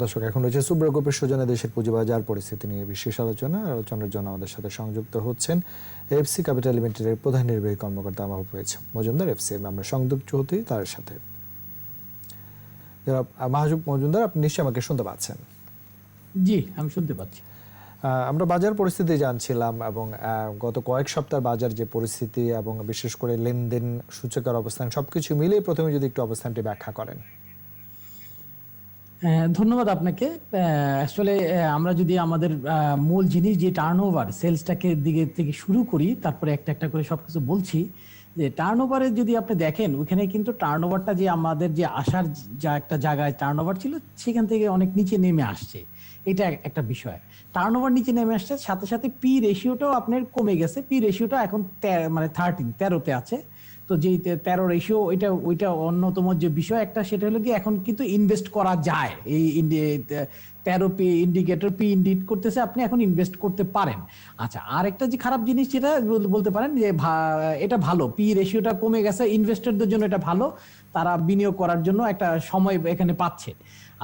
দর্শক এখন রয়েছে সুব্র গ্রুপের সৌজন্যে দেশের পুঁজিবাজার পরিস্থিতি নিয়ে বিশেষ আলোচনা। আলোচনার জন্য আমাদের সাথে সংযুক্ত হচ্ছেন এফসি ক্যাপিটাল লিমিটেডের প্রধান নির্বাহী কর্মকর্তা মাহবুব হয়েছে। মজুমদার এফসি আমরা সংযুক্ত হতে তার সাথে। যারা মাহজুব মজুমদার আপনি নিশ্চয়ই আমাকে শুনতে পাচ্ছেন? জি আমি শুনতে পাচ্ছি। আমরা বাজার পরিস্থিতি জানছিলাম এবং গত কয়েক সপ্তাহ বাজার যে পরিস্থিতি এবং বিশেষ করে লেনদেন সূচকের অবস্থান সবকিছু মিলিয়ে প্রথমে যদি একটু অবস্থানটি ব্যাখ্যা করেন। ধন্যবাদ আপনাকে। আসলে আমরা যদি আমাদের মূল জিনিস যে টার্ন ওভার সেলসটাকে দিকে থেকে শুরু করি, তারপরে একটা একটা করে সবকিছু বলছি, যে টার্ন ওভারে যদি আপনি দেখেন, ওখানে কিন্তু টার্ন ওভারটা যে আমাদের যে আসার যা একটা জায়গায় টার্ন ওভার ছিল, সেখান থেকে অনেক নিচে নেমে আসছে। এটা একটা বিষয়। টার্ন ওভার নিচে নেমে আসছে, সাথে সাথে পি রেশিওটাও আপনার কমে গেছে। পি রেশিওটা এখন মানে থার্টিন তেরোতে আছে। তো যে তেরো রেশিও ওইটা ওইটা অন্যতম যে বিষয় একটা, সেটা হলো কি এখন কিন্তু ইনভেস্ট করা যায়। এই তেরো পি ইন্ডিকেটর পি ইন্ডিট করতেছে, আপনি এখন ইনভেস্ট করতে পারেন। আচ্ছা আর একটা যে খারাপ জিনিস বল- বলতে পারেন যে এটা ভালো। পি রেশিওটা কমে গেছে ইনভেস্টরদের জন্য এটা ভালো। তারা বিনিয়োগ করার জন্য একটা সময় এখানে পাচ্ছে।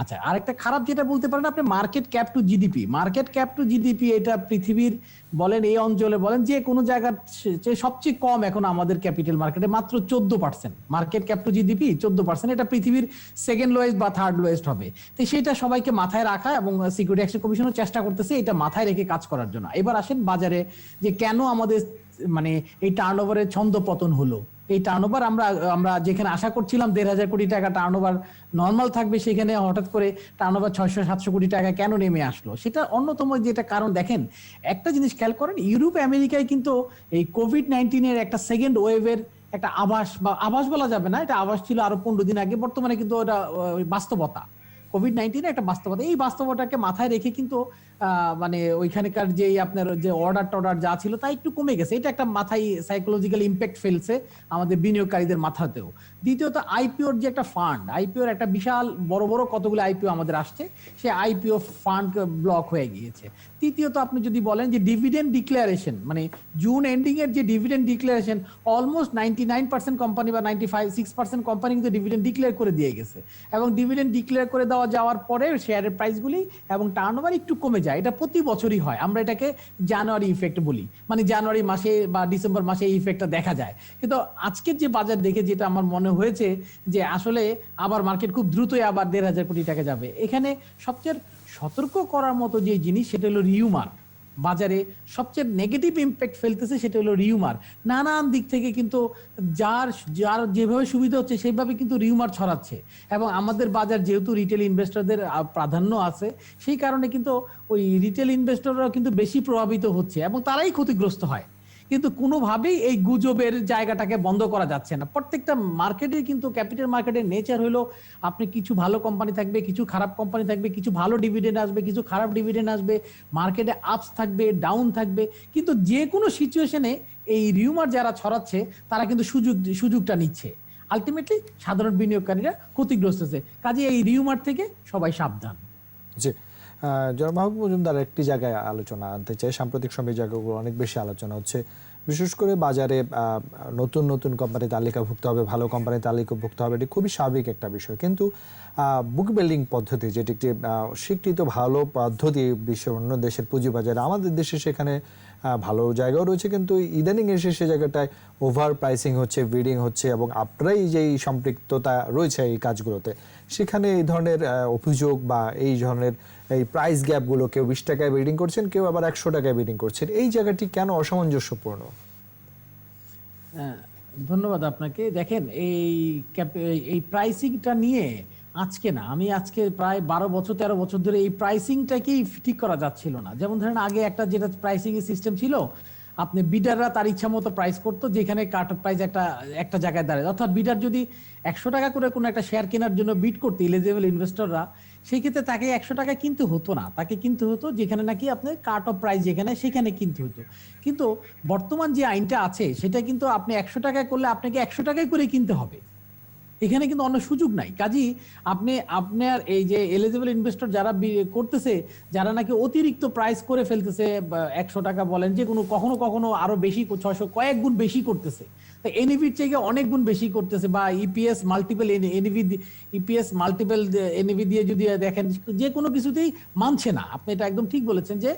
আচ্ছা আরেকটা খারাপ যেটা বলতে পারেন আপনি market cap to GDP market cap to GDP এটা পৃথিবীর বলেন, এই অঞ্চলে বলেন, যে কোনো জায়গার চেয়ে সবচেয়ে কম এখন আমাদের ক্যাপিটাল মার্কেটে মাত্র চোদ্দ percent market cap to GDP চোদ্দ পার্সেন্ট এটা পৃথিবীর সেকেন্ড লোয়েস্ট বা থার্ড লোয়েস্ট হবে। তো সেটা সবাইকে মাথায় রাখা এবং সিকিউরিটি এক্সচেঞ্জ কমিশনও চেষ্টা করতেছে এটা মাথায় রেখে কাজ করার জন্য। এবার আসেন বাজারে যে কেন আমাদের মানে এই টার্ন ওভারের ছন্দ পতন হলো। এই টার্নওভার আমরা আমরা যেখানে আশা করছিলাম দেড় হাজার কোটি টাকা টার্নওভার নর্মাল থাকবে, সেখানে হঠাৎ করে টার্নওভার ছয়শো, সাতশো কোটি টাকা কেন নেমে আসলো? সেটা অন্যতম যেটা কারণ, দেখেন, একটা জিনিস খেয়াল করেন, ইউরোপ, আমেরিকায় কিন্তু এই কোভিড নাইন্টিনের একটা সেকেন্ড ওয়েভের একটা আভাস বা, আভাস বলা যাবে না, এটা আভাস ছিল আরও পনেরো দিন আগে, বর্তমানে কিন্তু ওটা বাস্তবতা। কোভিড নাইন্টিনে একটা বাস্তবতা। এই বাস্তবতাকে মাথায় রেখে কিন্তু মানে ওইখানকার যে আপনার যে অর্ডার টর্ডার যা ছিল তা একটু কমে গেছে। এটা একটা মাথায় সাইকোলজিক্যাল ইম্প্যাক্ট ফেলছে আমাদের বিনিয়োগকারীদের মাথাতেও। দ্বিতীয়ত আইপিওর যে একটা ফান্ড আইপিওর একটা বিশাল বড় বড় কতগুলো আইপিও আমাদের আসছে, সে আইপিও ফান্ড ব্লক হয়ে গিয়েছে। তৃতীয়ত, আপনি যদি বলেন যে ডিভিডেন্ড ডিক্লারেশন মানে জুন এন্ডিং এর যে dividend declaration almost ninety nine percent company বা ninety five six percent company কিন্তু ডিভিডেন্ড ডিক্লেয়ার করে দিয়ে গেছে। এবং ডিভিডেন্ড ডিক্লেয়ার করে দেওয়া যাওয়ার পরে শেয়ারের প্রাইসগুলি এবং টার্ন একটু কমে যায়। এটা প্রতি বছরই হয়। আমরা এটাকে জানুয়ারি ইফেক্ট বলি। মানে জানুয়ারি মাসে বা ডিসেম্বর মাসে এই ইফেক্টটা দেখা যায়। কিন্তু আজকের যে বাজার দেখে যেটা আমার মনে হয়েছে যে আসলে আবার মার্কেট খুব দ্রুতই আবার দেড় হাজার কোটি টাকা যাবে। এখানে সবচেয়ে সতর্ক করার মতো যে জিনিস সেটা হলো রিউমার। বাজারে সবচেয়ে নেগেটিভ ইম্প্যাক্ট ফেলতেছে সেটা হলো রিউমার। নানান দিক থেকে কিন্তু যার যার যেভাবে সুবিধা হচ্ছে সেইভাবে কিন্তু রিউমার ছড়াচ্ছে। এবং আমাদের বাজার যেহেতু রিটেল ইনভেস্টরদের প্রাধান্য আছে, সেই কারণে কিন্তু ওই রিটেল ইনভেস্টররাও কিন্তু বেশি প্রভাবিত হচ্ছে এবং তারাই ক্ষতিগ্রস্ত হয়। কিন্তু কোনোভাবেই এই গুজবের জায়গাটাকে বন্ধ করা যাচ্ছে না। প্রত্যেকটা মার্কেটের কিন্তু ক্যাপিটাল মার্কেটের নেচার হলো আপনি কিছু ভালো কোম্পানি থাকবে, কিছু খারাপ কোম্পানি থাকবে, কিছু ভালো ডিভিডেন্ড আসবে, কিছু খারাপ ডিভিডেন্ড আসবে মার্কেটে আপস থাকবে ডাউন থাকবে। কিন্তু যে কোনো সিচুয়েশনে এই রিউমার যারা ছড়াচ্ছে, তারা কিন্তু সুযোগ, সুযোগটা নিচ্ছে। আলটিমেটলি সাধারণ বিনিয়োগকারীরা ক্ষতিগ্রস্ত হচ্ছে। কাজে এই রিউমার থেকে সবাই সাবধান। জি। জনাব মাহবুব মজুমদার একটি জায়গায় আলোচনা আনতে চাই সাম্প্রতিক সময় জায়গাগুলো অনেক বেশি আলোচনা হচ্ছে। বিশেষ করে বাজারে নতুন নতুন কোম্পানি তালিকাভুক্ত হবে, ভালো কোম্পানি তালিকাভুক্ত হবে, এটি খুবই স্বাভাবিক একটা বিষয়। কিন্তু বুক বিল্ডিং পদ্ধতি, যেটি একটি স্বীকৃত ভালো পদ্ধতি বিশ্বের অন্য দেশের পুঁজি পুঁজিবাজারে, আমাদের দেশে সেখানে ভালো জায়গাও রয়েছে কিন্তু ইদানিং এসে সে জায়গাটায় ওভার প্রাইসিং হচ্ছে বিডিং হচ্ছে এবং আপনারাই যেই সম্পৃক্ততা রয়েছে এই কাজগুলোতে। সেখানে এই ধরনের অভিযোগ বা এই ধরনের এই প্রাইস গ্যাপগুলো কেউ বিশ টাকায় ব্রিডিং করছেন কেউ আবার একশো টাকায় ব্রিডিং করছেন এই জায়গাটি কেন অসামঞ্জস্যপূর্ণ? হ্যাঁ, ধন্যবাদ আপনাকে। দেখেন এই- এই প্রাইসিংটা নিয়ে আজকে না, আমি আজকে প্রায় বারো বছর, তেরো বছর ধরে এই প্রাইসিংটাকেই ঠিক করা যাচ্ছিল না। যেমন ধরেন, আগে একটা যেটা প্রাইসিং সিস্টেম ছিল, আপনি বিডাররা তার ইচ্ছা মতো প্রাইস করতো, যেখানে কাট প্রাইস একটা একটা জায়গায় দাঁড়ায়। অর্থাৎ বিডার যদি একশো টাকা করে কোনো একটা শেয়ার কেনার জন্য বিট করতে ইলিজিবল ইনভেস্টররা সেই ক্ষেত্রে তাকে একশো টাকা কিনতে হতো না। তাকে কিনতে হতো যেখানে নাকি আপনি কাট অফ প্রাইস যেখানে, সেখানে কিনতে হতো। কিন্তু বর্তমান যে আইনটা আছে, সেটা কিন্তু আপনি একশো টাকা করলে আপনাকে একশো টাকায় করে কিনতে হবে। এখানে কিন্তু অন্য সুযোগ নাই। কাজী আপনি, আপনার এই যে এলিজিবল ইনভেস্টর যারা করতেছে, যারা নাকি অতিরিক্ত প্রাইস করে ফেলতেছে একশো টাকা বলেন, যে কোনো কখনো কখনো আরও বেশি, ছয়শো কয়েক গুণ বেশি করতেছে। এনইভির থেকে অনেক গুণ বেশি করতেছে বা E EPS multiple NAV EPS multiple NAV দিয়ে যদি দেখেন, যে কোনো কিছুতেই মানছে না। আপনি এটা একদম ঠিক বলেছেন যে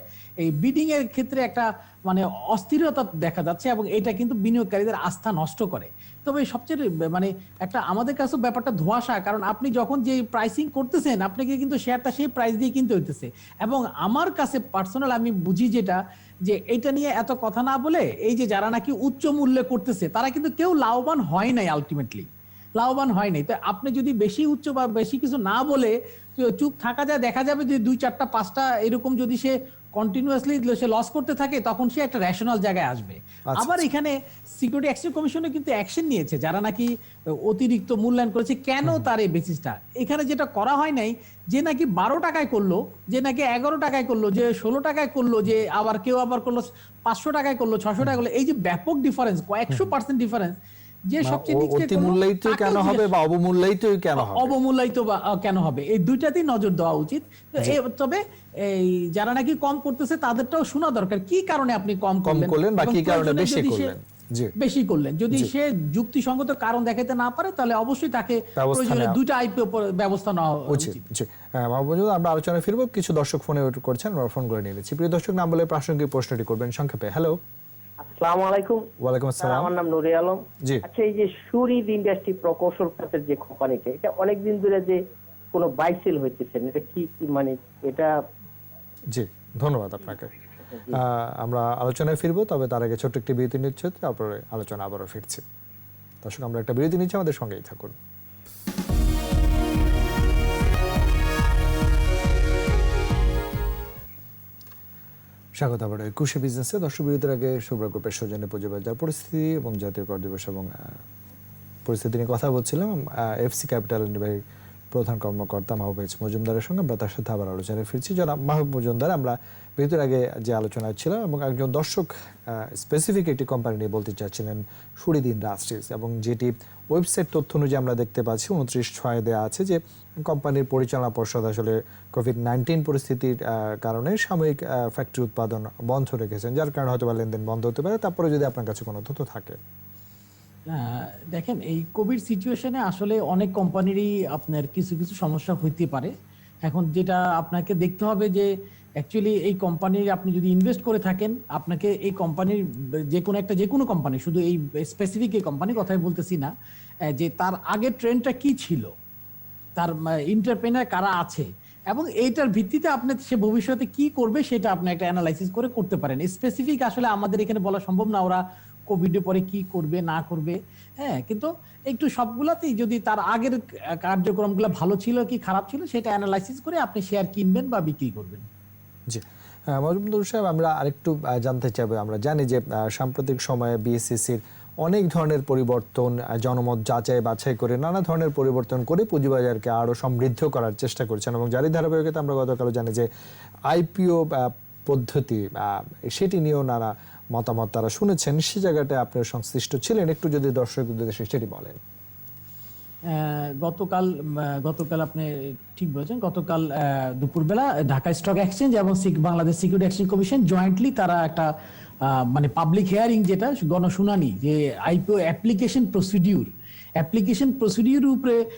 এই বিডিং এর ক্ষেত্রে একটা মানে অস্থিরতা দেখা যাচ্ছে এবং এটা কিন্তু বিনিয়োগকারীদের আস্থা নষ্ট করে। তবে সবচেয়ে মানে একটা আমাদের কাছে ব্যাপারটা ধোঁয়াশা, কারণ আপনি যখন যে প্রাইসিং করতেছেন, আপনাকে কিন্তু শেয়ারটা সেই প্রাইস দিয়ে কিনতে হইতেছে। এবং আমার কাছে পার্সোনাল আমি বুঝি যেটা যে এটা নিয়ে এত কথা না বলে এই যে যারা নাকি উচ্চ মূল্যে করতেছে, তারা কিন্তু কেউ লাভবান হয় নাই আলটিমেটলি লাভবান হয় নাই। তো আপনি যদি বেশি উচ্চ বা বেশি কিছু না বলে চুপ থাকা যায়, দেখা যাবে যে দুই চারটা, পাঁচটা এরকম যদি সে কন্টিনিউয়াসলি সে লস করতে থাকে তখন সে একটা রেশনাল জায়গায় আসবে। আবার এখানে সিকিউরিটি এক্সচেঞ্জ কমিশনে কিন্তু অ্যাকশন নিয়েছে যারা নাকি অতিরিক্ত মূল্যায়ন করেছে কেন তার এই বেসিসটা এখানে যেটা করা হয় নাই যে নাকি বারো টাকায় করল যে নাকি এগারো টাকায় করল যে ষোলো টাকায় করল যে আবার কেউ আবার করল পাঁচশো টাকায় করল ছশো টাকা করল এই যে ব্যাপক ডিফারেন্স কয়েকশো পার্সেন্ট ডিফারেন্স যে সবচেয়ে নিচে অতি মূল্যায়িত কেন হবে বা অবমূল্যায়িত কেন হবে? অবমূল্যায়িত বা কেন হবে? এই দুইটাতেই নজর দেওয়া উচিত। তবে এই যারা নাকি কম করতেছে তাদেরটাও শোনা দরকার। কি কারণে আপনি কম কম করলেন? বা কি কারণে বেশি যদি সে- করলেন? বেশি করলেন। যদি সে যুক্তিসঙ্গত কারণ দেখাতে না পারে তাহলে অবশ্যই তাকে প্রয়োজনে। দুইটা আইপিও ব্যবস্থা নেওয়া উচিত। হ্যাঁ আমরা আলোচনায় ফিরবো। কিছু দর্শক ফোনে করছেন আমরা ফোন করে নিয়ে নিচ্ছি। প্রিয় দর্শক নাম বলে প্রাসঙ্গিক প্রশ্নটি করবেন সংক্ষেপে। হ্যালো। আসসালামু আলাইকুম ওয়ালাইকুম আসসালাম। আমার নাম নুরে আলম। জি। আচ্ছা এই যে সুরিদ ইন্ডাস্ট্রি প্রকৌশল খাতের যে কোম্পানিটা এটা অনেকদিন ধরে যে কোনো বাইসেল হইতেছে এটা কি মানে এটা? জি ধন্যবাদ আপনাকে। আহ, আমরা আলোচনায় ফিরবো তবে তার আগে ছোট্ট একটি বিরতি নিচ্ছে তারপরে আলোচনা আবারও ফিরছি। দর্শক আমরা একটা বিরতি নিচ্ছি আমাদের সঙ্গেই থাকুন। স্বাগত আবার একুশে বিজনেসে দর্শক বিরতির আগে শুভ্রা গ্রুপের সৌজন্যে বাজার পরিস্থিতি এবং জাতীয় কর দিবস এবং পরিস্থিতি নিয়ে কথা বলছিলাম এফসি ক্যাপিটাল নির্বাহী প্রধান কর্মকর্তা মাহবুব এইচ মজুমদারের সঙ্গে আমরা তার সাথে আবার আলোচনায় ফিরছি। যারা মাহবুব মজুমদার, আমরা বিরতির আগে যে আলোচনা ছিল এবং একজন দর্শক স্পেসিফিক একটি কোম্পানি নিয়ে বলতে চাচ্ছিলেন সুরিদ ইন্ডাস্ট্রিজ এবং যেটি ওয়েবসাইট তথ্য অনুযায়ী আমরা দেখতে পাচ্ছি, উনত্রিশ ছয় দেওয়া আছে যে কোম্পানির পরিচালনা পর্ষদ আসলে কোভিড নাইন্টিন পরিস্থিতির কারণে সাময়িক ফ্যাক্টরি উৎপাদন বন্ধ রেখেছেন, যার কারণে হয়তো বা লেনদেন বন্ধ হতে পারে। তারপরে যদি আপনার কাছে কোনো তথ্য থাকে। দেখেন, এই কোভিড সিচুয়েশনে আসলে অনেক কোম্পানিরই আপনার কিছু কিছু সমস্যা হইতে পারে। এখন যেটা আপনাকে দেখতে হবে যে অ্যাকচুয়ালি এই কোম্পানির আপনি যদি ইনভেস্ট করে থাকেন, আপনাকে এই কোম্পানির যে কোনো একটা, যে কোনো কোম্পানি শুধু এই স্পেসিফিক এই কোম্পানির কথাই বলতেছি না যে তার আগের ট্রেন্ডটা কি ছিল? তার ইন্টারপ্রেনার কারা আছে? এবং এইটার ভিত্তিতে আপনি সে ভবিষ্যতে কি করবে, সেটা আপনি একটা অ্যানালাইসিস করে করতে পারেন। স্পেসিফিক আসলে আমাদের এখানে বলা সম্ভব না, ওরা কোভিড পরে কি করবে, না করবে হ্যাঁ কিন্তু একটু সবগুলাতেই যদি তার আগের কার্যক্রমগুলো ভালো ছিল কি খারাপ ছিল সেটা অ্যানালাইসিস করে আপনি শেয়ার কিনবেন বা বিক্রি করবেন। জি। মজুমদার সাহেব, আমরা আরেকটু জানতে চাইব আমরা জানি যে সাম্প্রতিক সময়ে বিএসসিসির অনেক ধরনের পরিবর্তন জনমত যাচাই বাছাই করে নানা ধরনের পরিবর্তন করে পুঁজিবাজারকে আরও সমৃদ্ধ করার চেষ্টা করছেন এবং যারই ধারাবাহিকতা আমরা গতকাল জানি যে আইপিও পদ্ধতি সেটি নিয়েও নানা মতামত তারা শুনেছেন, সে জায়গাটায় আপনার সংশ্লিষ্ট ছিলেন। একটু যদি দর্শক উদ্দেশ্যে সেটি বলেন। গতকাল গতকাল আপনি ঠিক বলেছেন, গতকাল দুপুরবেলা ঢাকা স্টক এক্সচেঞ্জ এবং Bangladesh security exchange commission jointly তারা একটা মানে পাবলিক হেয়ারিং যেটা, গণশুনানি, যে IPO application procedure application procedure উপরে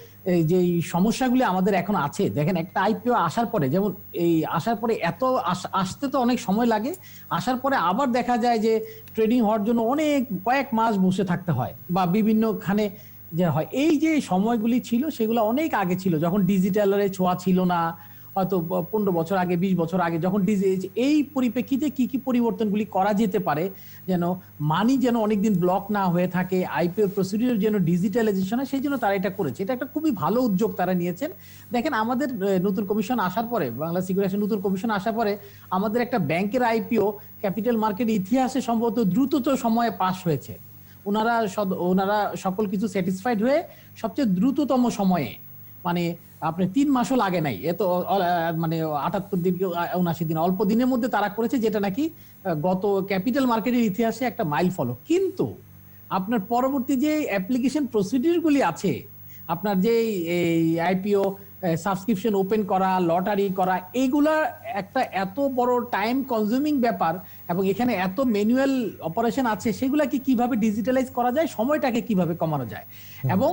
যে সমস্যাগুলি আমাদের এখন আছে। দেখেন, একটা আইপিও আসার পরে, যেমন এই আসার পরে এত আস- আসতে তো অনেক সময় লাগে। আসার পরে আবার দেখা যায় যে ট্রেডিং হওয়ার জন্য অনেক, কয়েক মাস বসে থাকতে হয় বা বিভিন্ন বিভিন্নখানে যে হয়। এই যে সময়গুলি ছিল, সেগুলো অনেক আগে ছিল। যখন ডিজিটালের ছোঁয়া ছিল না হয়তো পনেরো বছর আগে, বিশ বছর আগে যখন ডিজি- এই পরিপ্রেক্ষিতে কি কি পরিবর্তনগুলি করা যেতে পারে? যেন মানি যেন অনেকদিন ব্লক না হয়ে থাকে আইপিও প্রসিডিউর যেন ডিজিটালাইজেশন হয়, সেই জন্য তারা এটা করেছে। এটা একটা খুবই ভালো উদ্যোগ তারা নিয়েছেন। দেখেন, আমাদের নতুন কমিশন আসার পরে, বাংলা সিকিউরিটি নতুন কমিশন আসার পরে, আমাদের একটা ব্যাংকের আইপিও ক্যাপিটাল মার্কেট ইতিহাসে সম্ভবত দ্রুতত সময়ে পাশ হয়েছে। ওনারা ওনারা সকল কিছু স্যাটিসফাইড হয়ে সবচেয়ে দ্রুততম সময়ে মানে আপনি তিন মাসও লাগে নাই। এত মানে আটাত্তর দিন উনাশি দিন অল্প দিনের মধ্যে তারা করেছে যেটা নাকি গত ক্যাপিটাল মার্কেটের ইতিহাসে একটা মাইল ফলো কিন্তু আপনার পরবর্তী যে অ্যাপ্লিকেশন প্রসিডিউরগুলি আছে আপনার যে এই আইপিও সাবস্ক্রিপশন ওপেন করা লটারি করা এইগুলা একটা এত বড় টাইম কনজিউমিং ব্যাপার এবং এখানে এত ম্যানুয়াল অপারেশন আছে সেগুলাকে কীভাবে ডিজিটালাইজ করা যায় সময়টাকে কীভাবে কমানো যায়? এবং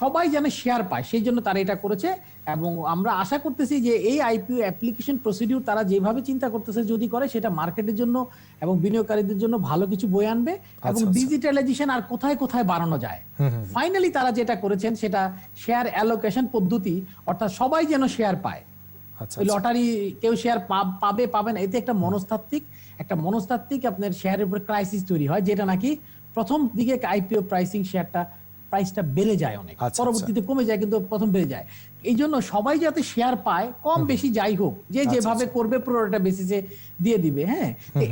সবাই যেন শেয়ার পায় সেই জন্য তারা এটা করেছে এবং আমরা আশা করতেছি যে এই আইপিও অ্যাপ্লিকেশন প্রসিডিউর তারা যেভাবে চিন্তা করতেছে যদি করে সেটা মার্কেটের জন্য এবং বিনিয়োগকারীদের জন্য ভালো কিছু বই আনবে এবং আচ্ছা। ডিজিটালাইজেশন আর কোথায় কোথায় বাড়ানো যায়। ফাইনালি তারা যেটা করেছেন সেটা শেয়ার অ্যালোকেশন পদ্ধতি অর্থাৎ সবাই যেন শেয়ার পায়। আচ্ছা লটারি কেউ শেয়ার পাবে পাবে না এতে একটা মনস্তাত্ত্বিক একটা মনস্তাত্ত্বিক আপনার শেয়ারের উপর ক্রাইসিস তৈরি হয় যেটা নাকি প্রথম দিকে আইপিও প্রাইসিং শেয়ারটা প্রাইসটা বেড়ে যায় অনেক আচ্ছা, আচ্ছা। পরবর্তীতে কমে যায় কিন্তু প্রথম বেড়ে যায়। এই জন্য সবাই যাতে শেয়ার পায় কম বেশি যাই হোক যে আচ্ছা, যেভাবে করবে পুরোটা বেসিসে দিয়ে দিবে হ্যাঁ?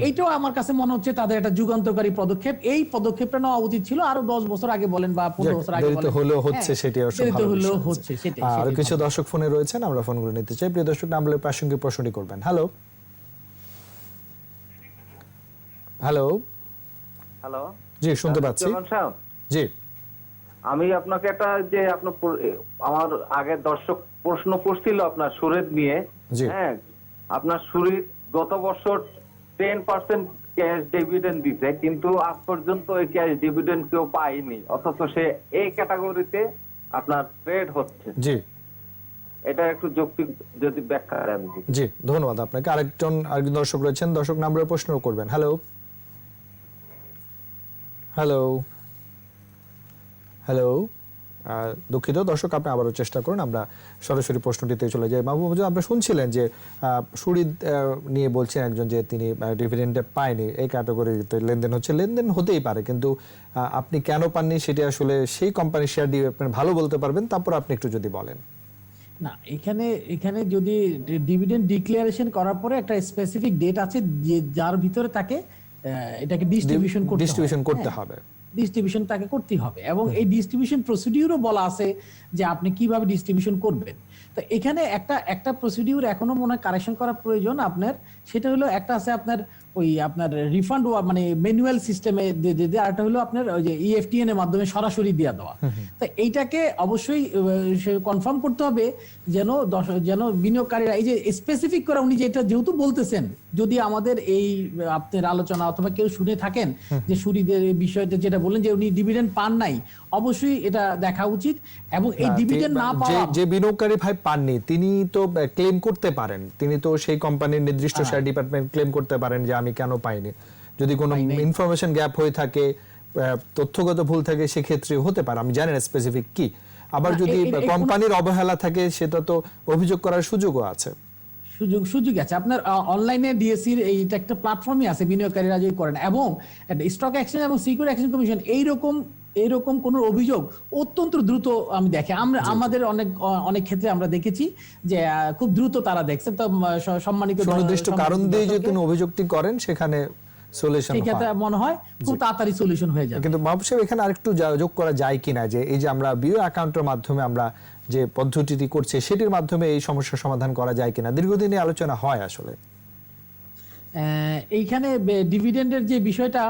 এইটাও আমার কাছে মনে হচ্ছে তাদের একটা যুগান্তকারী পদক্ষেপ। এই পদক্ষেপটা নেওয়া উচিত ছিল আরও দশ বছর আগে বলেন বা পনেরো বছর আগে বলেন। হলেও হচ্ছে হ্যাঁ, সেটি অবশ্য হলেও হচ্ছে। সেটাই আর কিছু দর্শক ফোনে রয়েছেন আমরা ফোনগুলো নিতে চাই। প্রিয় দর্শক নাম বলে প্রাসঙ্গিক প্রশ্নটি করবেন। হ্যালো হ্যালো হ্যালো জি শুনতে পাচ্ছি। জি। আমি আপনাকে একটা যে আপনার আমার আগে দর্শক প্রশ্ন করছিল আপনার সুরেদ নিয়ে। হ্যাঁ আপনার সুরিত গত বছর টেন পার্সেন্ট ক্যাশ ডিভিডেন্ড দিছে কিন্তু আজ পর্যন্ত ওই ক্যাশ ডিভিডেন্ড কেউ পায়নি অথচ সে এই ক্যাটাগরিতে আপনার ট্রেড হচ্ছে। জি। এটা একটু যৌক্তিক যদি ব্যাখ্যা দেন জি ধন্যবাদ আপনাকে। আরেকজন আরেকজন দর্শক রয়েছেন দর্শক নাম্বারে প্রশ্ন করবেন। হ্যালো হ্যালো হ্যালো দুঃখিত দর্শক আপনি আবারও চেষ্টা করুন আমরা সরাসরি প্রশ্নটিতে চলে যাই। মাহবুব আপনি শুনছিলেন যে সুরিদ নিয়ে বলছেন একজন যে তিনি ডিভিডেন্ডে পায়নি এই ক্যাটাগরিতে লেনদেন হচ্ছে। লেনদেন হতেই পারে কিন্তু আপনি কেন পাননি সেটি আসলে সেই কোম্পানির শেয়ার দিয়ে আপনি ভালো বলতে পারবেন। তারপর আপনি একটু যদি বলেন। না এখানে এখানে যদি ডিভিডেন্ড ডিক্লারেশন করার পরে একটা স্পেসিফিক ডেট আছে যে যার ভিতরে তাকে এটাকে ডিস্ট্রিবিউশন করতে ডিস্ট্রিবিউশন করতে হবে। ডিস্ট্রিবিউশন তাকে করতে হবে। এবং এই ডিস্ট্রিবিউশন প্রসিডিউরও বলা আছে যে আপনি কীভাবে ডিস্ট্রিবিউশন করবেন। তো এখানে একটা একটা প্রসিডিউর এখনও মনে হয় কারেকশন করা প্রয়োজন আপনার। সেটা হলো একটা আছে আপনার ওই আপনার রিফান্ড মানে ম্যানুয়াল সিস্টেমে আর একটা হলো আপনার ওই যে E ইএফটিএন এর মাধ্যমে সরাসরি দিয়ে দেওয়া। তো এইটাকে অবশ্যই কনফার্ম করতে হবে যেন যেন বিনিয়োগকারীরা এই যে স্পেসিফিক করে উনি যেটা যেহেতু বলতেছেন যদি আমাদের এই আপনার আলোচনা অথবা কেউ শুনে থাকেন যে সুরিদের বিষয়টা যেটা বললেন যে উনি ডিভিডেন্ড পান নাই অবশ্যই এটা দেখা উচিত এবং এই ডিভিডেন্ড না পাওয়া যে বিনিয়োগকারী ভাই পাননি তিনি তো ক্লেম করতে পারেন। তিনি তো সেই কোম্পানির নির্দিষ্ট। শেয়ার ডিপার্টমেন্ট ক্লেম করতে পারেন যে আমি কেন পাইনি? যদি কোনো ইনফরমেশন গ্যাপ হয়ে থাকে তথ্যগত ভুল থাকে সেক্ষেত্রে হতে পারে আমি জানি না স্পেসিফিক কি। আবার যদি কোম্পানির অবহেলা থাকে সেটা তো অভিযোগ করার সুযোগও আছে। সুযোগ সুযোগ আছে। আপনার অনলাইনে ডিএসসির এইটা একটা প্ল্যাটফর্মই আছে বিনিয়োগকারীরা যদি করেন এবং স্টক এক্সচেঞ্জ এবং সিকিউরিটি এক্সচেঞ্জ কমিশন এইরকম কোন অভিযোগ অত্যন্ত দ্রুত আমি দেখে। আমরা আমাদের অনেক অনেক ক্ষেত্রে আমরা দেখেছি যে খুব দ্রুত তারা দেখছেন তো সম্মানিত সম্মানিত কারণ দিয়ে যদি দর্শককে তিনি অভিযোগটি করেন সেখানে সলিউশন মনে হয় খুব তাড়াতাড়ি সলিউশন হয়ে যায় কিন্তু মাহবুব সাহেব এখানে আরেকটু যোগ করা যায় কিনা? যে এই যে আমরা বিও অ্যাকাউন্টের মাধ্যমে আমরা যে পদ্ধতিটি করছে, সেটির মাধ্যমে এই সমস্যা সমাধান করা যায় কিনা? দীর্ঘদিনই আলোচনা হয় আসলে। এইখানে ডিভিডেন্ডের যে বিষয়টা,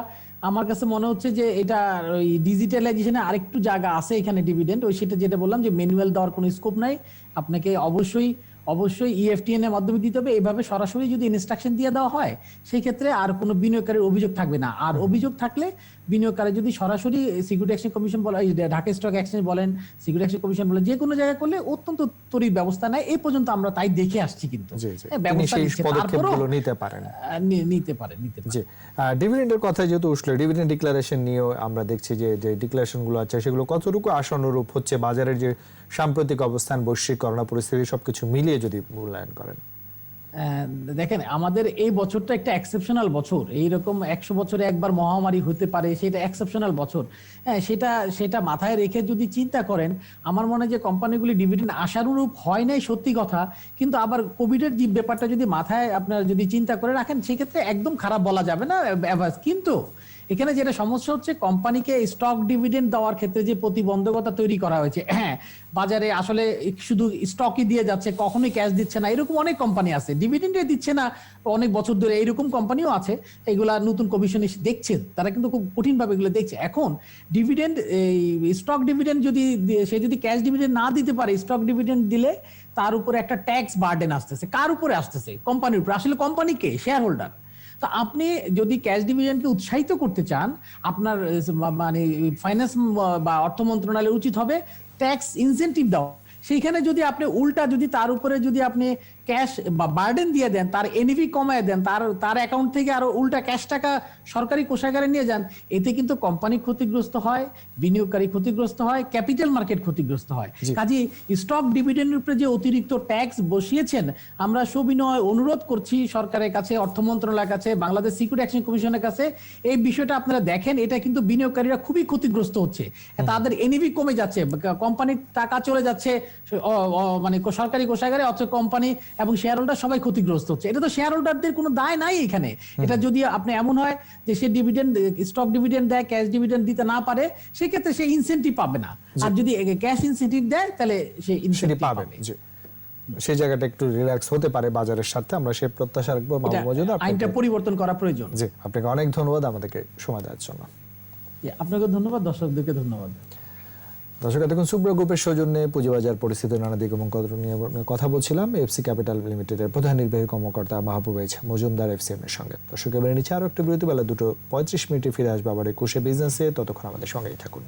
আমার কাছে মনে হচ্ছে যে এটা ওই ডিজিটালাইজেশনে আরেকটু জায়গা আছে এখানে ডিভিডেন্ড ওই সেটা যেটা বললাম যে ম্যানুয়াল দেওয়ার কোনো স্কোপ নাই। আপনাকে অবশ্যই অবশ্যই E ইএফটিএন এর মাধ্যমে দিতে হবে। এইভাবে সরাসরি যদি ইনস্ট্রাকশন দিয়ে দেওয়া হয় সেই ক্ষেত্রে আর কোনো বিনিয়োগকারীর অভিযোগ থাকবে না। আর অভিযোগ থাকলে বিনিয়োগকারী যদি সরাসরি সিকিউরিটি এক্সচেঞ্জ কমিশন বলে ঢাকা স্টক এক্সচেঞ্জ বলেন সিকিউরিটি এক্সচেঞ্জ কমিশন বলেন যে কোনো জায়গায় করলে অত্যন্ত তরির ব্যবস্থা নেয়। এই পর্যন্ত আমরা তাই দেখে আসছি কিন্তু। হ্যাঁ, ব্যবস্থা নিতে পারেন। নিতে পারে নিতে পারে জি। ডিভিডেন্ডের কথা যেহেতু উঠল ডিভিডেন্ড ডিক্লারেশন নিয়েও আমরা দেখছি যে যে ডিক্লারেশনগুলো আছে সেগুলো কতটুকু আশানুরূপ হচ্ছে বাজারের যে সাম্প্রতিক অবস্থান, বৈশ্বিক করোনা পরিস্থিতি সবকিছু মিলিয়ে যদি মূল্যায়ন করেন। দেখেন, আমাদের এই বছরটা একটা এক্সেপশনাল বছর। এইরকম একশো বছরে একবার মহামারী হতে পারে, সেটা এক্সেপশনাল বছর। হ্যাঁ সেটা সেটা মাথায় রেখে যদি চিন্তা করেন, আমার মনে হয় যে কোম্পানিগুলি ডিভিডেন্ড আশানুরূপ হয় নাই, সত্যি কথা। কিন্তু আবার কোভিডের যে ব্যাপারটা যদি মাথায় আপনার যদি চিন্তা করে রাখেন, সেক্ষেত্রে একদম খারাপ বলা যাবে না। কিন্তু এখানে যেটা সমস্যা হচ্ছে, কোম্পানিকে স্টক ডিভিডেন্ড দেওয়ার ক্ষেত্রে যে প্রতিবন্ধকতা তৈরি করা হয়েছে হ্যাঁ বাজারে আসলে শুধু স্টকই দিয়ে যাচ্ছে, কখনোই ক্যাশ দিচ্ছে না, এরকম অনেক কোম্পানি আছে ডিভিডেন্ডে দিচ্ছে না, অনেক বছর ধরে এইরকম কোম্পানিও আছে, এগুলা নতুন কমিশন এসে দেখছে, তারা কিন্তু খুব কঠিনভাবে এগুলো দেখছে। এখন ডিভিডেন্ড এই স্টক ডিভিডেন্ড যদি সে যদি ক্যাশ ডিভিডেন্ড না দিতে পারে স্টক ডিভিডেন্ড দিলে তার উপরে একটা ট্যাক্স বার্ডেন আসতেছে। কার উপরে আসতেছে? কোম্পানির উপরে। আসলে কোম্পানি কে? শেয়ার হোল্ডার তো আপনি যদি ক্যাশ ডিভিশনকে উৎসাহিত করতে চান, আপনার মানে ফাইন্যান্স বা অর্থ মন্ত্রণালয়ের উচিত হবে ট্যাক্স ইনসেন্টিভ দেওয়া। সেইখানে যদি আপনি উল্টা যদি তার উপরে যদি আপনি ক্যাশ বা বার্ডেন দিয়ে দেন তার এনইভি কমায় দেন তার তার অ্যাকাউন্ট থেকে আরও উল্টা ক্যাশ টাকা সরকারি কোষাগারে নিয়ে যান এতে কিন্তু কোম্পানি ক্ষতিগ্রস্ত হয় বিনিয়োগকারী ক্ষতিগ্রস্ত হয় ক্যাপিটাল মার্কেট ক্ষতিগ্রস্ত হয়। কাজে স্টক ডিভিডেন্ডের উপরে যে অতিরিক্ত ট্যাক্স বসিয়েছেন আমরা সবিনয় অনুরোধ করছি সরকারের কাছে অর্থ মন্ত্রণালয়ের কাছে বাংলাদেশ সিকিউরিটি অ্যাকশন কমিশনের কাছে এই বিষয়টা আপনারা দেখেন এটা কিন্তু বিনিয়োগকারীরা খুবই ক্ষতিগ্রস্ত হচ্ছে। তাদের এনইভি কমে যাচ্ছে কোম্পানির টাকা চলে যাচ্ছে মানে সরকারি কোষাগারে অথচ কোম্পানি এবং শেয়ার হোল্ডার সবাই ক্ষতিগ্রস্ত হচ্ছে। এটা তো শেয়ার হোল্ডারদের কোনো দায় নাই এখানে। এটা যদি আপনি এমন হয় যে সে ডিভিডেন্ড স্টক ডিভিডেন্ড দেয় ক্যাশ ডিভিডেন্ড দিতে না পারে সেক্ষেত্রে সে ইনসেন্টিভ পাবে না। আর যদি ক্যাশ ইনসেন্টিভ দেয় তাহলে সে ইনসেন্টিভ পাবে সেই জায়গাটা একটু রিল্যাক্স হতে পারে বাজারের সাথে আমরা সেই প্রত্যাশা রাখব মাহবুব আইনটা পরিবর্তন করা প্রয়োজন। জি আপনাকে অনেক ধন্যবাদ আমাদেরকে সময় দেওয়ার জন্য। আপনাকে ধন্যবাদ দর্শকদেরকে ধন্যবাদ। দর্শক দেখুন সুব্র গ্রুপের সৌজন্যে পুঁজিবাজার পরিস্থিতি নানা দিক এবং নিয়ে কথা বলছিলাম, এফসি ক্যাপিটাল লিমিটেডের প্রধান নির্বাহী কর্মকর্তা মাহবুব এইচ মজুমদার এফসিএম এর সঙ্গে। দর্শক, এবারে নিচে আরও একটা বিরতি, বেলা দুটো পঁয়ত্রিশ মিনিটে ফিরে আসবে আবার একুশে বিজনেসে ততক্ষণ আমাদের সঙ্গেই থাকুন।